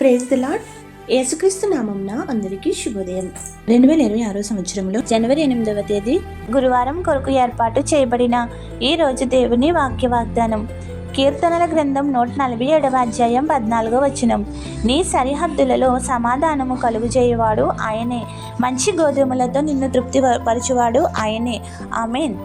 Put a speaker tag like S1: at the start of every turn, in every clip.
S1: Praise the lord యేసుక్రీస్తు నామంన అందరికీ శుభోదయం. రెండు వేల ఇరవై ఆరో సంవత్సరంలో జనవరి ఎనిమిదవ తేదీ
S2: గురువారం కొరకు ఏర్పాటు చేయబడిన ఈ రోజు దేవుని వాక్య వాగ్దానం కీర్తనల గ్రంథం నూట నలభై ఏడవ అధ్యాయం పద్నాలుగో వచనం. నీ సరిహద్దులలో సమాధానము కలుగు చేయవాడు ఆయనే. మంచి గోధుమలతో నిన్ను తృప్తి పరచువాడు ఆయనే. ఆమెన్.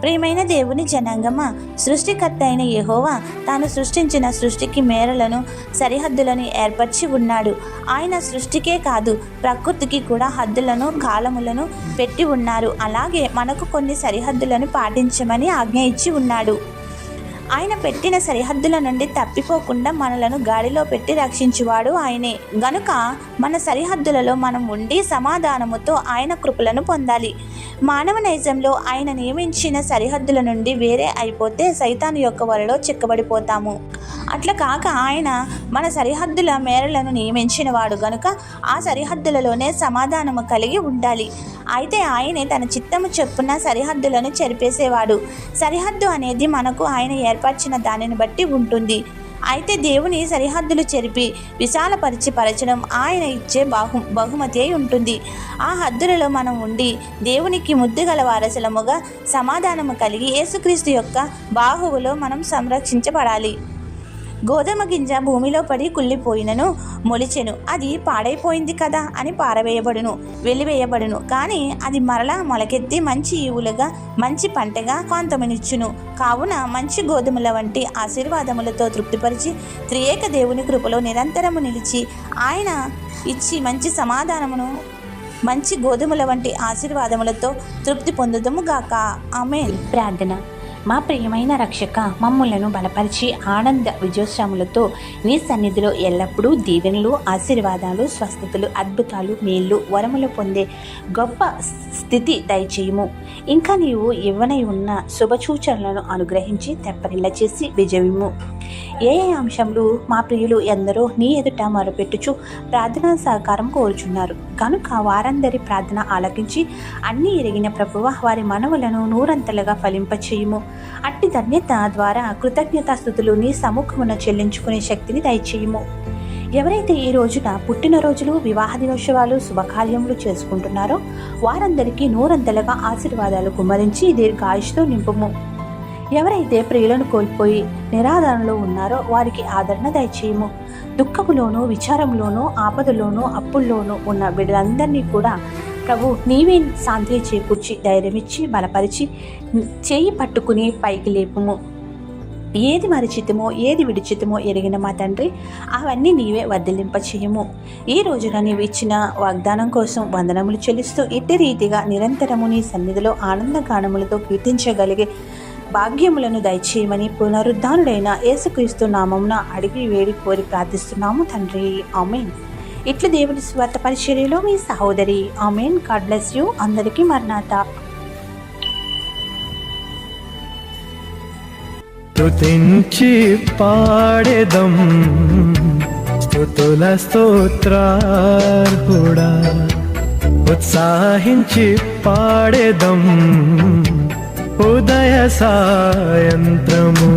S2: ప్రియమైన దేవుని జనాంగమా సృష్టికర్త అయిన యహోవా తాను సృష్టించిన సృష్టికి మేరలను సరిహద్దులను ఏర్పరిచి ఉన్నాడు. ఆయన సృష్టికే కాదు ప్రకృతికి కూడా హద్దులను కాలములను పెట్టి ఉన్నారు. అలాగే మనకు కొన్ని సరిహద్దులను పాటించమని ఆజ్ఞ ఇచ్చి ఉన్నాడు. ఆయన పెట్టిన సరిహద్దుల నుండి తప్పిపోకుండా మనలను గాడిలో పెట్టి రక్షించువాడు ఆయనే. గనుక మన సరిహద్దులలో మనం ఉండి సమాధానముతో ఆయన కృపలను పొందాలి. మానవ నైజంలో ఆయన నియమించిన సరిహద్దుల నుండి వేరే అయిపోతే సైతాను యొక్క వలలో చిక్కబడిపోతాము. అట్లా కాక ఆయన మన సరిహద్దుల మేరలను నియమించిన వాడు గనుక ఆ సరిహద్దులలోనే సమాధానము కలిగి ఉండాలి. అయితే ఆయనే తన చిత్తము చొప్పున సరిహద్దులను చెరిపేసేవాడు. సరిహద్దు అనేది మనకు ఆయన ఏర్పరిచిన దానిని బట్టి ఉంటుంది. అయితే దేవుని సరిహద్దులు చెరిపి విశాలపరిచి పరచడం ఆయన ఇచ్చే బాహు బహుమతి అయి ఉంటుంది. ఆ హద్దులలో మనం ఉండి దేవునికి ముద్దుగల వారసులముగా సమాధానము కలిగి యేసుక్రీస్తు యొక్క బాహువులో మనం సంరక్షించబడాలి. గోధుమ గింజ భూమిలో పడి కుళ్ళిపోయినను మొలిచెను. అది పాడైపోయింది కదా అని పారవేయబడును వెలివేయబడును. కానీ అది మరలా మొలకెత్తి మంచి ఈవులుగా మంచి పంటగా కాంతమునిచ్చును. కావున మంచి గోధుమల వంటి ఆశీర్వాదములతో తృప్తిపరిచి త్రియేక దేవుని కృపలో నిరంతరము నిలిచి ఆయన ఇచ్చి మంచి సమాధానమును మంచి గోధుమల వంటి ఆశీర్వాదములతో తృప్తి పొందుదము గాక. ఆమె
S3: ప్రార్థన. మా ప్రియమైన రక్షక మమ్ములను బలపరిచి ఆనంద విజయోత్సవములతో నీ సన్నిధిలో ఎల్లప్పుడూ దీవెనలు ఆశీర్వాదాలు స్వస్థతలు అద్భుతాలు మేళ్ళు వరములు పొందే గొప్ప స్థితి దయచేయము. ఇంకా నీవు ఇవ్వనై ఉన్న శుభసూచనలను అనుగ్రహించి తెప్పరిల్ల చేసి విజయము ఏ ఏ అంశంలో మా ప్రియులు ఎందరో నీ ఎదుట మొరపెట్టుచు ప్రార్థనా సహకారం కోరుచున్నారు. కనుక వారందరి ప్రార్థన ఆలకించి అన్ని ఎరిగిన ప్రభువ వారి మనవులను నూరంతలుగా ఫలింపచేయము. అట్టి ధన్యత ద్వారా కృతజ్ఞతాస్థుతులు నీ సముఖమున చెల్లించుకునే శక్తిని దయచేయము. ఎవరైతే ఈ రోజున పుట్టినరోజులు వివాహ దినోత్సవాలు శుభకార్యములు చేసుకుంటున్నారో వారందరికీ నూరంతలుగా ఆశీర్వాదాలు కుమ్మరించి దీర్ఘాయుష్తో నింపుము. ఎవరైతే ప్రియులను కోల్పోయి నిరాధారణలో ఉన్నారో వారికి ఆదరణ దయచేయము. దుఃఖములోనూ విచారంలోనూ ఆపదలోనూ అప్పుల్లోనూ ఉన్న బిడ్డలందరినీ కూడా ప్రభు నీవే శాంతి చేకూర్చి ధైర్యమిచ్చి బలపరిచి చేయి పట్టుకుని పైకి లేపుము. ఏది మరిచితమో ఏది విడిచితమో ఎరిగిన మా తండ్రి అవన్నీ నీవే వర్ధలింప చేయము ఈ రోజున నీవు ఇచ్చిన వాగ్దానం కోసం వందనములు చెల్లిస్తూ ఇట్టి రీతిగా నిరంతరము నీ సన్నిధిలో ఆనందగానములతో కీర్తించగలిగే భాగ్యములను దయచేయమని పునరుద్ధానుడైన యేసుక్రీస్తు నామమున అడిగి వేడి కోరి ప్రార్థిస్తున్నాము తండ్రి. ఆమెన్. ఇట్లు దేవుని స్వార్థ పరిచర్యలో మీ సహోదరి. ఆమెన్. God bless you. అందరికీ మరణాత
S4: స్తుతించి పాడేదం. స్తుతుల స్తోత్రార్హుడా. ఉత్సాహించి పాడేదం. ఉదయ సాయంత్రము